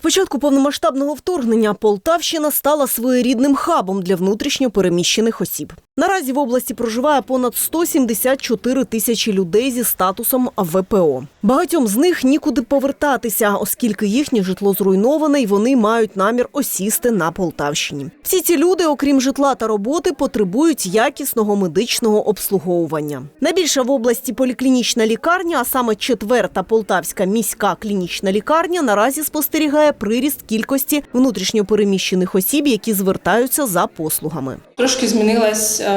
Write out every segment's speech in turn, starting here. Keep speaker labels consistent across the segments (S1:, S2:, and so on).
S1: початку повномасштабного вторгнення Полтавщина стала своєрідним хабом для внутрішньо переміщених осіб. Наразі в області проживає понад 174 тисячі людей зі статусом ВПО. Багатьом з них нікуди повертатися, оскільки їхнє житло зруйноване і вони мають намір осісти на Полтавщині. Всі ці люди, окрім житла та роботи, потребують якісного медичного обслуговування. Найбільша в області поліклінічна лікарня, а саме четверта полтавська міська клінічна лікарня, наразі спостерігає приріст кількості внутрішньо переміщених осіб, які звертаються за послугами.
S2: Трошки змінилось ем,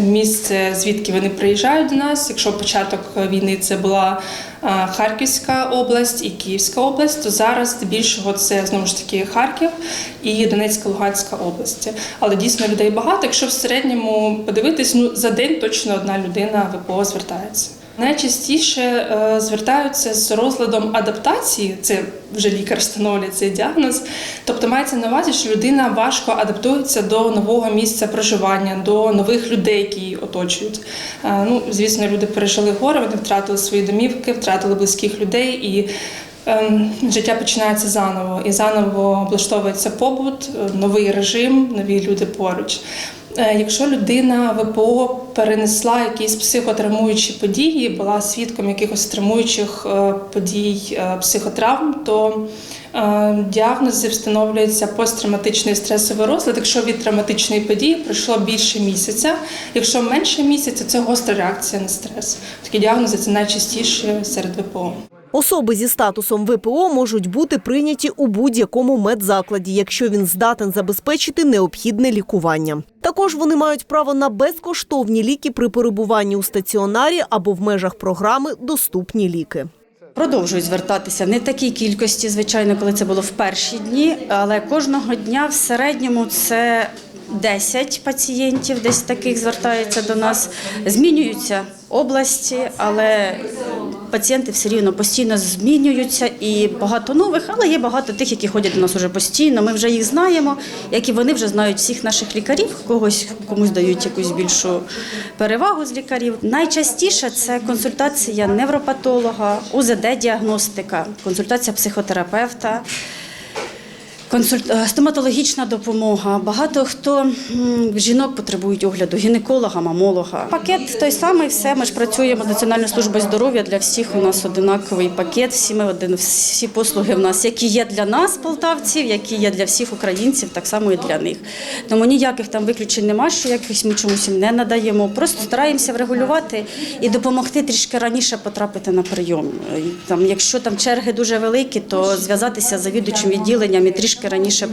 S2: місце, звідки вони приїжджають до нас. Якщо початок війни це була е, Харківська область і Київська область, то зараз здебільшого це знову ж таки Харків і Донецька Луганська області. Але дійсно людей багато. Якщо в середньому подивитись, ну за день точно одна людина ВПО звертається. Найчастіше е, звертаються з розладом адаптації, це вже лікар встановлює цей діагноз. Тобто мається на увазі, що людина важко адаптується до нового місця проживання, до нових людей, які її оточують. Е, Ну, звісно, люди пережили горе, вони втратили свої домівки, втратили близьких людей і. ем, Життя починається заново і заново облаштовується побут, е, новий режим, нові люди поруч. Е, Якщо людина ВПО перенесла якісь психотравмуючі події, була свідком якихось травмуючих е, подій е, психотравм, то діагнози встановлюється посттравматичний стресовий розлад. Якщо від травматичної події пройшло більше місяця, якщо менше місяця, це гостра реакція на стрес. Такі діагнози це найчастіше серед ВПО.
S1: Особи зі статусом ВПО можуть бути прийняті у будь-якому медзакладі, якщо він здатен забезпечити необхідне лікування. Також вони мають право на безкоштовні ліки при перебуванні у стаціонарі або в межах програми Доступні ліки.
S3: Продовжують звертатися не такій кількості, звичайно, коли це було в перші дні, але кожного дня в середньому це 10 пацієнтів, десь таких звертається до нас. Змінюються області, але пацієнти все рівно постійно змінюються і багато нових, але є багато тих, які ходять до нас уже постійно. Ми вже їх знаємо, як і вони вже знають всіх наших лікарів, когось комусь дають якусь більшу перевагу з лікарів. Найчастіше це консультація невропатолога, УЗД-діагностика, консультація психотерапевта. Консульт... е, стоматологічна допомога. Багато хто жінок потребують огляду, гінеколога, мамолога. Пакет той самий, все. Ми ж працюємо з Національною службою здоров'я. Для всіх у нас одинаковий пакет. Всі ми один, всі послуги в нас, які є для нас, полтавців, які є для всіх українців, так само і для них. Тому ніяких там виключень немає, що якось ми чомусь не надаємо. Просто стараємося врегулювати і допомогти трішки раніше потрапити на прийом. Там, якщо там черги дуже великі, то зв'язатися з завідувачем відділенням і трішки раніше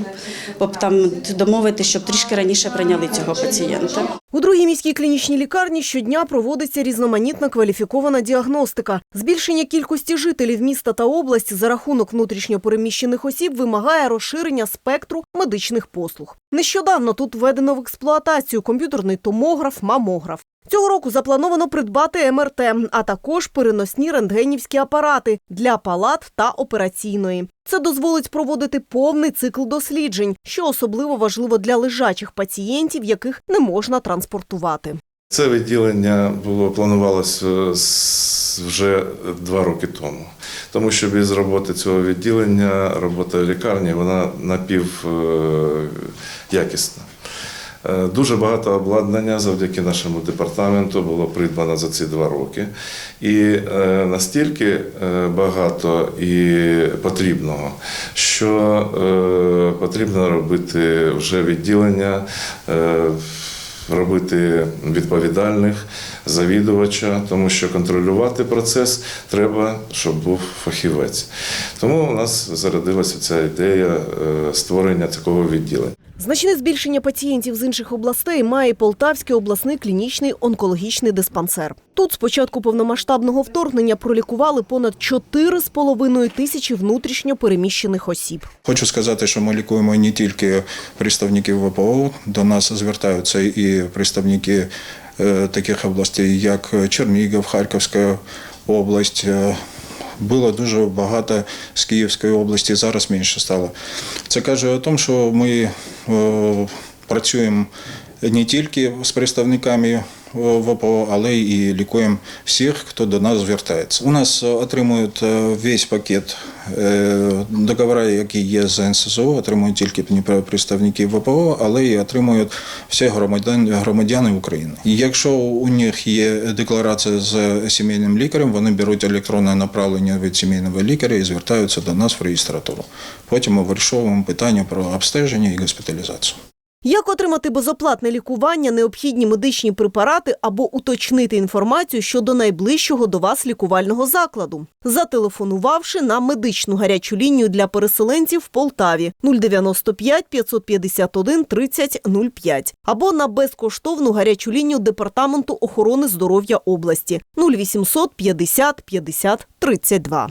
S3: поп- там домовити, щоб трішки раніше прийняли цього пацієнта.
S1: У другій міській клінічній лікарні щодня проводиться різноманітна кваліфікована діагностика. Збільшення кількості жителів міста та області за рахунок внутрішньо переміщених осіб вимагає розширення спектру медичних послуг. Нещодавно тут введено в експлуатацію комп'ютерний томограф, мамограф. Цього року заплановано придбати МРТ, а також переносні рентгенівські апарати для палат та операційної. Це дозволить проводити повний цикл досліджень, що особливо важливо для лежачих пацієнтів, яких не можна транспортувати.
S4: Це відділення було планувалося вже два роки тому, тому що без роботи цього відділення робота лікарні вона напів е. Е, Дуже багато обладнання завдяки нашому департаменту було придбано за ці два роки. І е, настільки е, багато і потрібного, що е, потрібно робити вже відділення. е, робити відповідальних завідувача, тому що контролювати процес треба, щоб був фахівець. Тому у нас зародилася ця ідея е, створення такого відділення.
S1: Значне збільшення пацієнтів з інших областей має Полтавський обласний клінічний онкологічний диспансер. Тут з початку повномасштабного вторгнення пролікували понад 4,5 тисячі внутрішньо переміщених осіб.
S5: Хочу сказати, що ми лікуємо не тільки представників ВПО, до нас звертаються і представники е, таких областей, як Чернігів, Харківська область. е, Було дуже багато з Київської області, зараз менше стало. Це каже о тому, що ми працюємо не тільки з представниками е, ВПО, але і лікуємо всіх, хто до нас звертається. У нас е, отримують е, весь пакет договори, які є з НСЗО, отримують тільки представники ВПО, але і отримують всі громадяни, громадяни України. Якщо у них є декларація з сімейним лікарем, вони беруть електронне направлення від сімейного лікаря і звертаються до нас в реєстратуру. Потім ми вирішуємо питання про обстеження і госпіталізацію.
S1: Як отримати безоплатне лікування, необхідні медичні препарати або уточнити інформацію щодо найближчого до вас лікувального закладу, зателефонувавши на медичну гарячу лінію для переселенців в Полтаві 095 551 30 05 або на безкоштовну гарячу лінію Департаменту охорони здоров'я області 0800 50 50 32.